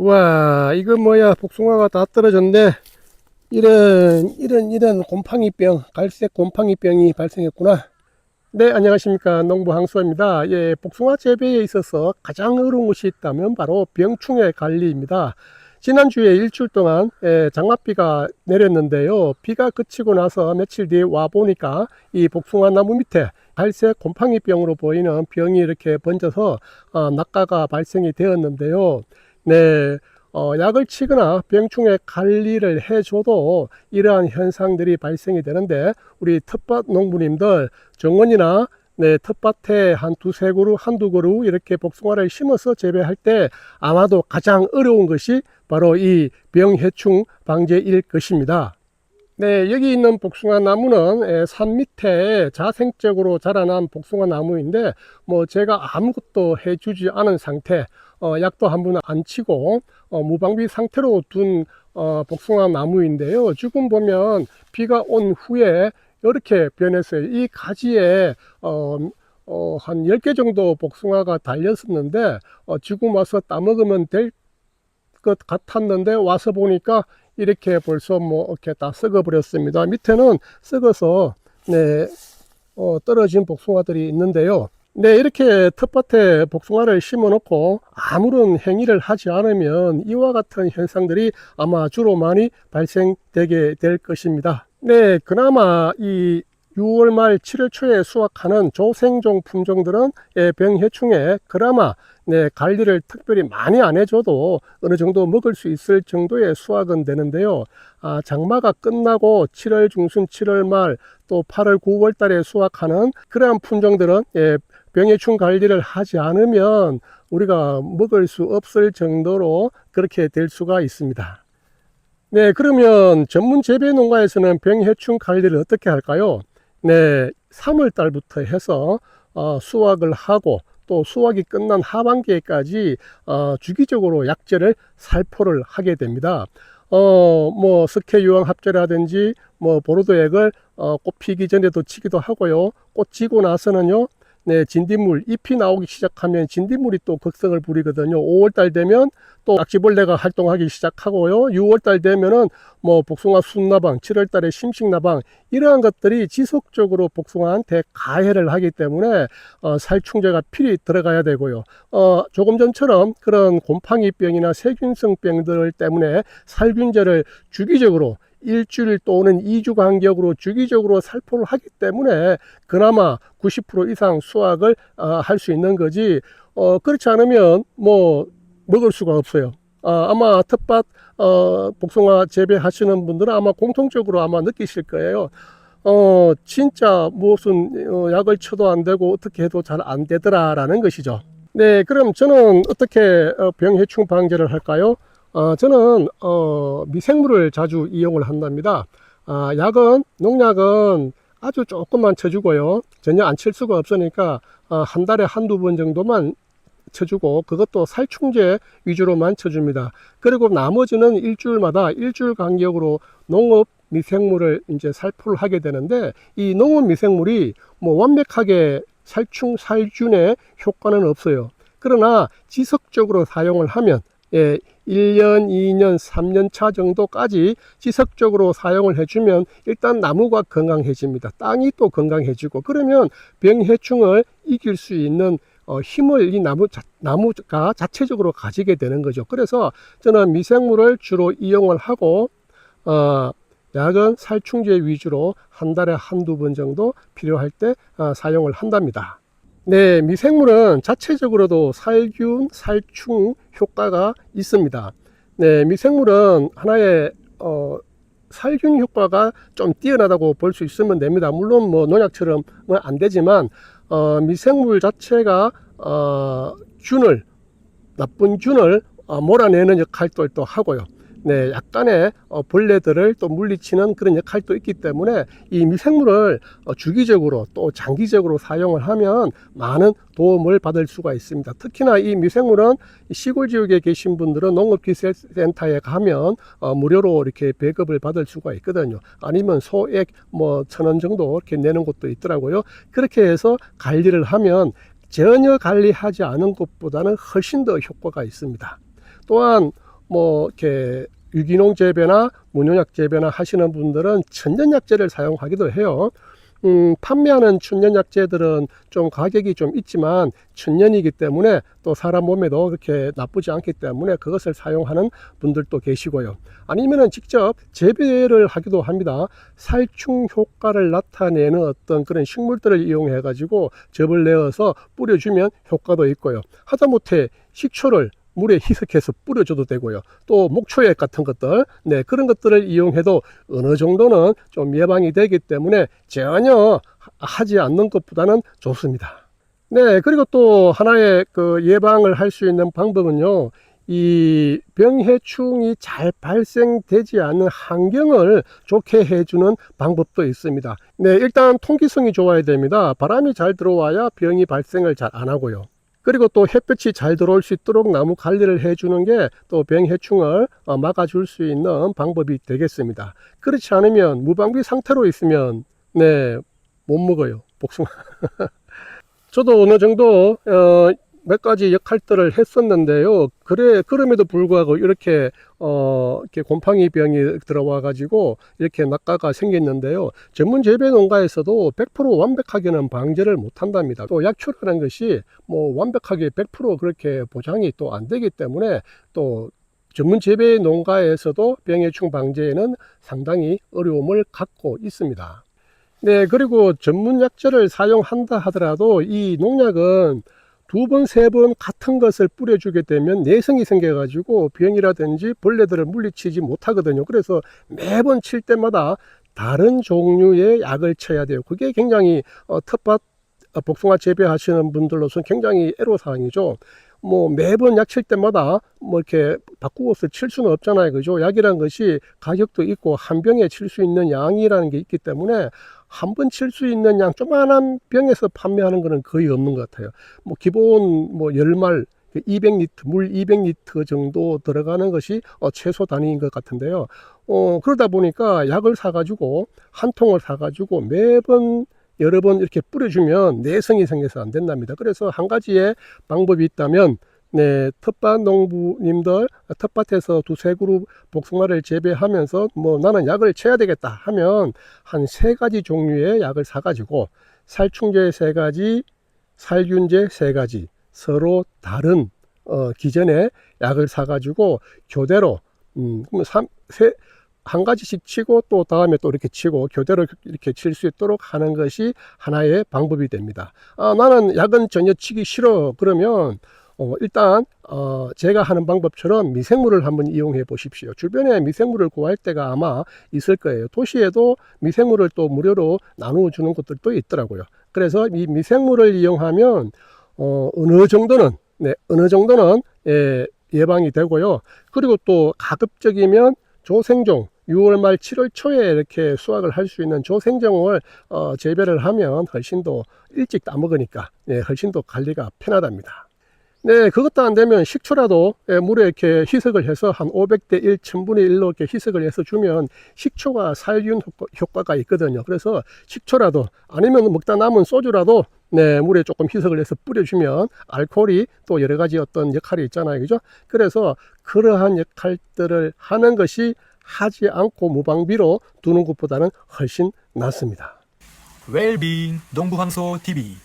와 이거 뭐야 복숭아가 다 떨어졌네. 이런 이런 이런 곰팡이병 갈색 곰팡이병이 발생했구나. 네 안녕하십니까. 농부 항수입니다. 예 복숭아 재배에 있어서 가장 어려운 것이 있다면 바로 병충해 관리입니다. 지난주에 일주일 동안 예, 장맛비가 내렸는데요. 비가 그치고 나서 며칠 뒤에 와 보니까 이 복숭아 나무 밑에 갈색 곰팡이병으로 보이는 병이 이렇게 번져서 어, 낙가가 발생이 되었는데요 네, 어, 약을 치거나 병충해 관리를 해줘도 이러한 현상들이 발생이 되는데 우리 텃밭 농부님들 정원이나 네, 텃밭에 한 두세 그루, 한두 그루 이렇게 복숭아를 심어서 재배할 때 아마도 가장 어려운 것이 바로 이 병해충 방제일 것입니다. 네, 여기 있는 복숭아 나무는 에, 산 밑에 자생적으로 자라난 복숭아 나무인데 뭐 제가 아무것도 해주지 않은 상태 어, 약도 한 번 안 치고 어, 무방비 상태로 둔 어, 복숭아 나무인데요. 지금 보면 비가 온 후에 이렇게 변했어요. 이 가지에 어, 어, 한 10개 정도 복숭아가 달렸었는데 어, 지금 와서 따먹으면 될 것 같았는데 와서 보니까 이렇게 벌써 뭐 이렇게 다 썩어 버렸습니다. 밑에는 썩어서 네, 어, 떨어진 복숭아들이 있는데요. 네, 이렇게 텃밭에 복숭아를 심어 놓고 아무런 행위를 하지 않으면 이와 같은 현상들이 아마 주로 많이 발생되게 될 것입니다. 네, 그나마 이 6월 말 7월 초에 수확하는 조생종 품종들은 예, 병해충에 그나마 네, 관리를 특별히 많이 안 해줘도 어느 정도 먹을 수 있을 정도의 수확은 되는데요. 아, 장마가 끝나고 7월 중순, 7월 말 또 8월, 9월 달에 수확하는 그러한 품종들은 예, 병해충 관리를 하지 않으면 우리가 먹을 수 없을 정도로 그렇게 될 수가 있습니다. 네, 그러면 전문 재배 농가에서는 병해충 관리를 어떻게 할까요? 네, 3월 달부터 해서 어, 수확을 하고 또 수확이 끝난 하반기에까지 어, 주기적으로 약제를 살포를 하게 됩니다. 어, 뭐 스케 유황 합제라든지 뭐 보로도액을 어, 꽃 피기 전에도 치기도 하고요. 꽃 지고 나서는요. 네, 진딧물 잎이 나오기 시작하면 진딧물이 또 극성을 부리거든요. 5월 달 되면 또 낙지벌레가 활동하기 시작하고요. 6월 달 되면은 뭐 복숭아 순나방, 7월 달에 심식나방 이러한 것들이 지속적으로 복숭아한테 가해를 하기 때문에 어, 살충제가 필히 들어가야 되고요. 어, 조금 전처럼 그런 곰팡이병이나 세균성병들 때문에 살균제를 주기적으로 일주일 또는 2주 간격으로 주기적으로 살포를 하기 때문에 그나마 90% 이상 수확을 어, 할수 있는 거지 어, 그렇지 않으면 뭐 먹을 수가 없어요. 아, 아마 텃밭 어, 복숭아 재배하시는 분들은 아마 공통적으로 아마 느끼실 거예요. 어, 진짜 무슨 어, 약을 쳐도 안 되고 어떻게 해도 잘 안 되더라라는 것이죠. 네, 그럼 저는 어떻게 어, 병해충 방제를 할까요? 어, 저는 어, 미생물을 자주 이용을 한답니다. 아, 약은 농약은 아주 조금만 쳐주고요. 전혀 안 칠 수가 없으니까 어, 한 달에 한두 번 정도만 쳐주고 그것도 살충제 위주로만 쳐줍니다. 그리고 나머지는 일주일마다 일주일 간격으로 농업 미생물을 이제 살포를 하게 되는데 이 농업 미생물이 뭐 완벽하게 살충 살균의 효과는 없어요. 그러나 지속적으로 사용을 하면 예, 1년, 2년, 3년 차 정도까지 지속적으로 사용을 해주면 일단 나무가 건강해집니다. 땅이 또 건강해지고 그러면 병해충을 이길 수 있는 어, 힘을 이 나무, 자, 나무가 자체적으로 가지게 되는 거죠. 그래서 저는 미생물을 주로 이용을 하고, 어, 약은 살충제 위주로 한 달에 한두 번 정도 필요할 때 어, 사용을 한답니다. 네, 미생물은 자체적으로도 살균, 살충 효과가 있습니다. 네, 미생물은 하나의 어, 살균 효과가 좀 뛰어나다고 볼 수 있으면 됩니다. 물론 뭐 농약처럼은 안 되지만 어, 미생물 자체가 어, 균을 나쁜 균을 어, 몰아내는 역할도 또 하고요. 네, 약간의 어, 벌레들을 또 물리치는 그런 역할도 있기 때문에 이 미생물을 어, 주기적으로 또 장기적으로 사용을 하면 많은 도움을 받을 수가 있습니다. 특히나 이 미생물은 시골 지역에 계신 분들은 농업기술센터에 가면 어, 무료로 이렇게 배급을 받을 수가 있거든요. 아니면 소액 뭐 천 원 정도 이렇게 내는 곳도 있더라고요. 그렇게 해서 관리를 하면 전혀 관리하지 않은 것보다는 훨씬 더 효과가 있습니다. 또한 뭐 이렇게 유기농 재배나 무농약 재배나 하시는 분들은 천연약재를 사용하기도 해요. 음, 판매하는 천연약재들은 좀 가격이 좀 있지만 천연이기 때문에 또 사람 몸에도 그렇게 나쁘지 않기 때문에 그것을 사용하는 분들도 계시고요. 아니면은 직접 재배를 하기도 합니다. 살충 효과를 나타내는 어떤 그런 식물들을 이용해 가지고 즙을 내어서 뿌려주면 효과도 있고요. 하다못해 식초를 물에 희석해서 뿌려줘도 되고요. 또 목초액 같은 것들, 네, 그런 것들을 이용해도 어느 정도는 좀 예방이 되기 때문에 전혀 하지 않는 것보다는 좋습니다. 네, 그리고 또 하나의 그 예방을 할 수 있는 방법은요. 이 병해충이 잘 발생되지 않는 환경을 좋게 해주는 방법도 있습니다. 네, 일단 통기성이 좋아야 됩니다. 바람이 잘 들어와야 병이 발생을 잘 안 하고요. 그리고 또 햇볕이 잘 들어올 수 있도록 나무 관리를 해주는 게 또 병해충을 어, 막아줄 수 있는 방법이 되겠습니다. 그렇지 않으면 무방비 상태로 있으면 네, 못 먹어요. 복숭아. 저도 어느 정도 어, 몇 가지 역할들을 했었는데요. 그래 그럼에도 불구하고 이렇게 어 이렇게 곰팡이 병이 들어와 가지고 이렇게 낙가가 생겼는데요. 전문 재배 농가에서도 100% 완벽하게는 방제를 못 한답니다. 또 약초라는 것이 뭐 완벽하게 100% 그렇게 보장이 또 안 되기 때문에 또 전문 재배 농가에서도 병해충 방제에는 상당히 어려움을 갖고 있습니다. 네, 그리고 전문 약재를 사용한다 하더라도 이 농약은 두 번, 세 번 같은 것을 뿌려주게 되면 내성이 생겨가지고 병이라든지 벌레들을 물리치지 못하거든요. 그래서 매번 칠 때마다 다른 종류의 약을 쳐야 돼요. 그게 굉장히 어, 텃밭 어, 복숭아 재배하시는 분들로서는 굉장히 애로사항이죠. 뭐 매번 약 칠 때마다 뭐 이렇게 바꾸어서 칠 수는 없잖아요. 그죠? 약이란 것이 가격도 있고 한 병에 칠 수 있는 양이라는 게 있기 때문에 한 번 칠 수 있는 양 조그만한 병에서 판매하는 거는 거의 없는 것 같아요. 뭐 기본 뭐 열말 200리터 물 200리터 정도 들어가는 것이 어, 최소 단위인 것 같은데요. 어, 그러다 보니까 약을 사가지고 한 통을 사가지고 매번 여러 번 이렇게 뿌려주면 내성이 생겨서 안 된답니다. 그래서 한 가지의 방법이 있다면 네, 텃밭 농부님들 텃밭에서 두세 그룹 복숭아를 재배하면서 뭐 나는 약을 쳐야 되겠다 하면 한 세 가지 종류의 약을 사가지고 살충제 세 가지, 살균제 세 가지 서로 다른 어, 기전의 약을 사가지고 교대로 음, 삼, 세, 한 가지씩 치고 또 다음에 또 이렇게 치고 교대로 이렇게 칠 수 있도록 하는 것이 하나의 방법이 됩니다. 아, 나는 약은 전혀 치기 싫어. 그러면 어, 일단 어, 제가 하는 방법처럼 미생물을 한번 이용해 보십시오. 주변에 미생물을 구할 때가 아마 있을 거예요. 도시에도 미생물을 또 무료로 나누어 주는 곳들도 있더라고요. 그래서 이 미생물을 이용하면 어, 어느 정도는 네, 어느 정도는 예, 예방이 되고요. 그리고 또 가급적이면 조생종 6월 말 7월 초에 이렇게 수확을 할 수 있는 조생종을 어, 재배를 하면 훨씬 더 일찍 따먹으니까 네, 훨씬 더 관리가 편하답니다. 네, 그것도 안 되면 식초라도 예, 물에 이렇게 희석을 해서 한 500대 1, 1000분의 1로 이렇게 희석을 해서 주면 식초가 살균 효과- 효과 가 있거든요. 그래서 식초라도 아니면 먹다 남은 소주라도 네, 물에 조금 희석을 해서 뿌려주면 알코올이 또 여러 가지 어떤 역할이 있잖아요. 그죠? 그래서 그러한 역할들을 하는 것이 하지 않고 무방비로 두는 것보다는 훨씬 낫습니다. 웰빙 농부황소 TV